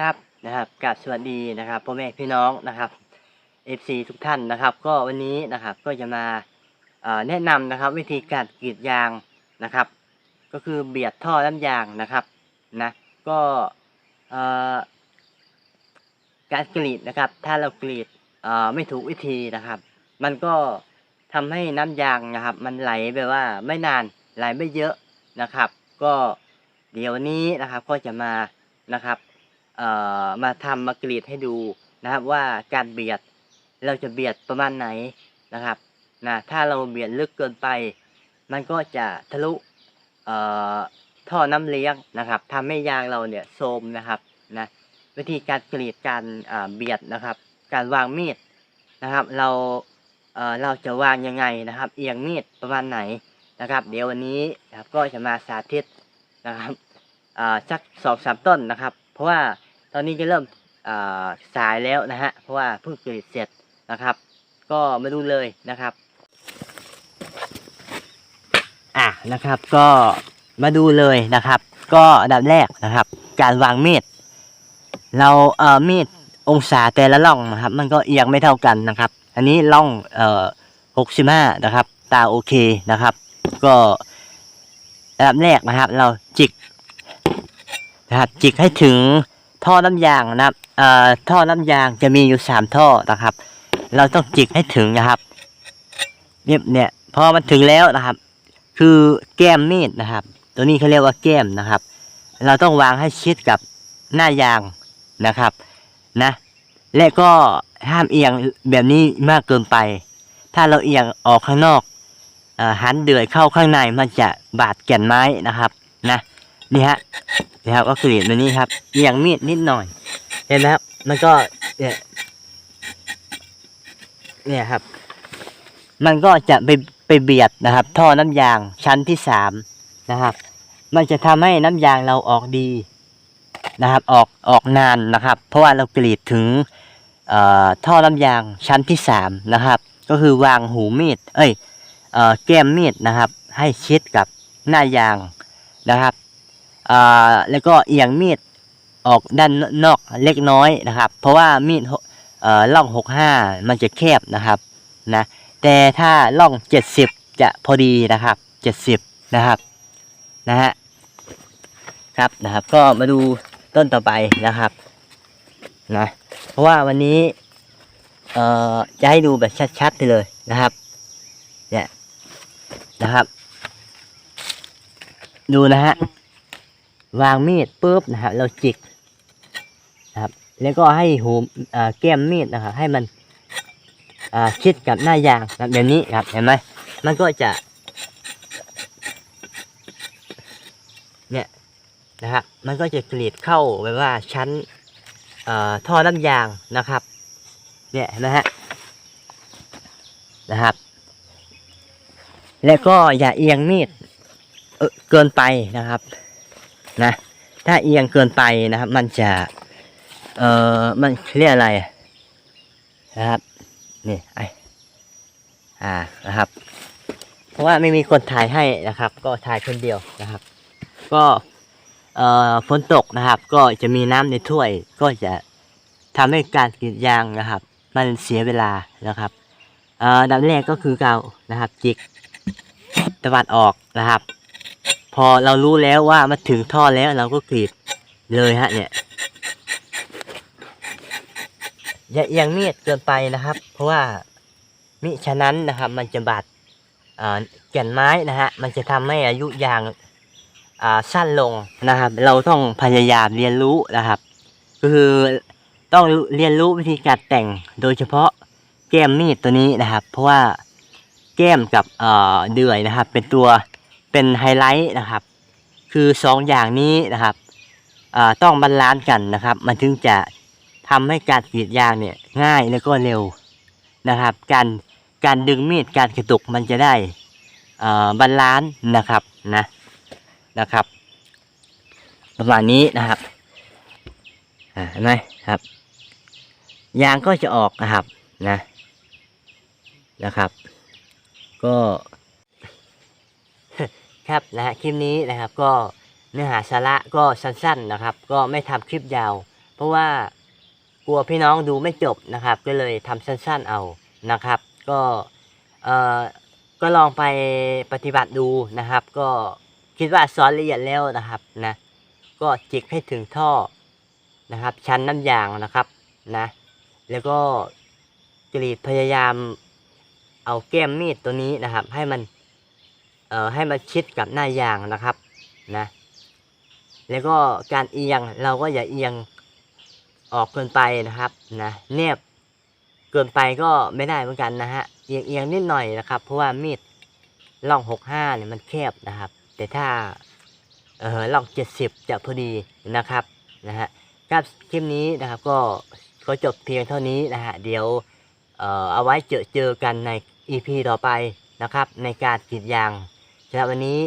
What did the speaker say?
ครับนะครับกราบสวัสดีนะครับพ่อแม่พี่น้องนะครับ FC ทุกท่านนะครับ ก็วันนี้นะครับก็จะมาแนะนำนะครับ วิธีการกรีดยางนะครับ ก็คือเบียดท่อน้ำยางนะครับนะก็การกรีดนะครับ ถ้าเรากรีดไม่ถูกวิธีนะครับ มันก็ทำให้น้ำยางนะครับ มันไหลแบบว่าไม่นานไหลไม่เยอะนะครับ ก็เดี๋ยวนี้นะครับก็จะมานะครับ มาทำมากรีดให้ดูนะครับว่าการเบียดเราจะเบียดประมาณไหนนะครับนะถ้าเราเบียดลึกเกินไป มันก็จะทะลุท่อน้ำเลี้ยงนะครับทำให้ยางเราเนี่ยโทรมนะครับนะวิธีการกรีดการเบียดนะครับ การวางมีดนะครับ เราเเราจะวางยังไงนะครับ เอียงมีดประมาณไหนนะครับ เดี๋ยววันนี้นะครับก็จะมาสาธิตนะครับสักสองสามต้นนะครับ เพราะว่าตอนนี้จะเริ่มสายแล้วนะฮะ เพราะว่าเพิ่งกรีดเสร็จนะครับ ก็มาดูเลยนะครับ อะนะครับก็มาดูเลยนะครับ ก็อันดับแรกนะครับ การวางมีดเราเอ่อมีดองศาแต่ละล่องนะครับ มันก็เอียงไม่เท่ากันนะครับ อันนี้ล่องเอ่อหกสิบห้านะครับ ตาโอเคนะครับ ก็อันดับแรกนะครับ เรา นะครับ จิกให้ถึงท่อน้ำยางนะครับท่อน้ำยางจะมีอยู่สามท่อนะครับ เราต้องจิกให้ถึงนะครับเนี่ยเนี่ยพอมันถึงแล้วนะครับ คือแก้มมีดนะครับ ตัวนี้เขาเรียกว่าแก้มนะครับ เราต้องวางให้ชิดกับหน้ายางนะครับนะ และก็ห้ามเอียงแบบนี้มากเกินไป ถ้าเราเอียงออกข้างนอกอหันเดือยเข้าข้างในมันจะบาดแก่นไม้นะครับนะ นี่ฮะนะครับก็กรีดตัวนี้ครับเอียงมีดนิดหน่อย เห็นไหมครับมันก็เนี่ยเนี่ยครับ มันก็จะไปไปเบียดนะครับ ท่อน้ำยางชั้นที่สามนะครับ มันจะทำให้น้ำยางเราออกดีนะครับ ออกออกนานนะครับ เพราะว่าเรากรีดถึงเอ่อท่อน้ำยางชั้นที่สามนะครับ ก็คือวางหูมีด เอ้ยเอ่อแก้มมีดนะครับ ให้ชิดกับหน้ายางนะครับ อ่าแล้วก็เอียงมีดออกด้านนอกเล็กน้อยนะครับ เพราะว่ามีดเอ่อล่องหกห้ามันจะแคบนะครับนะแต่ถ้าล่องเจ็ดสิบจะพอดีนะครับเจ็ดสิบนะครับนะฮะครับนะครับก็มาดูต้นต่อไปนะครับนะเพราะว่าวันนี้เอ่อจะให้ดูแบบชัดๆไปเลยนะครับเนี่ยนะครับ ดูนะฮะ วางมีดปุ๊บนะครับเราจิกนะครับ แล้วก็ให้หูแก้มมีดนะครับให้มันชิดกับหน้ายางครับแบบนี้ครับเห็นไหมมันก็จะเนี่ยนะครับมันก็จะกรีดเข้าไปว่าชั้นท่อท่อน้ำยางนะครับเนี่ยเห็นไหมฮะนะครับ แล้วก็อย่าเอียงมีดเเกินไปนะครับ นะ ถ้าเอียงเกินไปนะครับ มันจะ เอ่อมันเรียกอะไรนะครับ นี่ไออ่านะครับ เพราะว่าไม่มีคนถ่ายให้นะครับ ก็ถ่ายคนเดียวนะครับ ก็เอ่อฝนตกนะครับ ก็จะมีน้ำในถ้วย ก็จะทำให้การกรีดยางนะครับ มันเสียเวลานะครับเอ่อดับแรกก็คือเกานะครับจิกตะวันออกนะครับ พอเรารู้แล้วว่ามันถึงท่อแล้วเราก็กรีดเลยฮะ เนี่ยอย่าเอียงมีดเกินไปนะครับ เพราะว่ามิฉะนั้นนะครับ มันจะบาดแก่นไม้นะฮะมันจะทำให้อายุยางอ่าสั้นลงนะครับ เราต้องพยายามเรียนรู้นะครับ ก็คือต้องเรียนรู้วิธีการแต่งโดยเฉพาะแก้มมีดตัวนี้นะครับ เพราะว่าแก้มกับเอ่อเดือยนะครับ เป็นตัว เป็นไฮไลท์นะครับ คือสองอย่างนี้นะครับต้องบาลานซ์กันนะครับ มันถึงจะทำให้การกรีดยางเนี่ยง่ายแล้วก็เร็วนะครับ การการดึงมีดการกระตุกมันจะได้บาลานซ์นะครับนะนะครับ ประมาณนี้นะครับอ่าเห็นไหมครับ ยางก็จะออกนะครับนะนะครับ ก็ ครับนะฮะคลิปนี้นะครับก็เนื้อหาสาระก็สั้นๆนะครับ ก็ไม่ทำคลิปยาว เพราะว่ากลัวพี่น้องดูไม่จบนะครับ ก็เลยทำสั้นๆเอานะครับ ก็เอ่อก็ลองไปปฏิบัติดูนะครับ ก็คิดว่าสอนละเอียดแล้วนะครับนะก็จิกให้ถึงท่อนะครับ ชั้นน้ำยางนะครับนะแล้วก็กรีดพยายามเอาแก้มมีดตัวนี้นะครับ ให้มัน เอ่อให้มันชิดกับหน้ายางนะครับนะแล้วก็การเอียงเราก็อย่าเอียงออกเกินไปนะครับนะเนียบเกินไปก็ไม่ได้เหมือนกันนะฮะเอียงเอียงนิดหน่อยนะครับ เพราะว่ามีดล่องหกห้าเนี่ยมันแคบนะครับ แต่ถ้าเออล่องเจ็ดสิบจะพอดีนะครับนะฮะครับคลิปนี้นะครับก็ก็จบเพียงเท่านี้นะฮะเดี๋ยวเอ่อเอาไว้เจอเจอกันใน EP ต่อไปนะครับ ในการกรีดยาง สำหรับวันนี้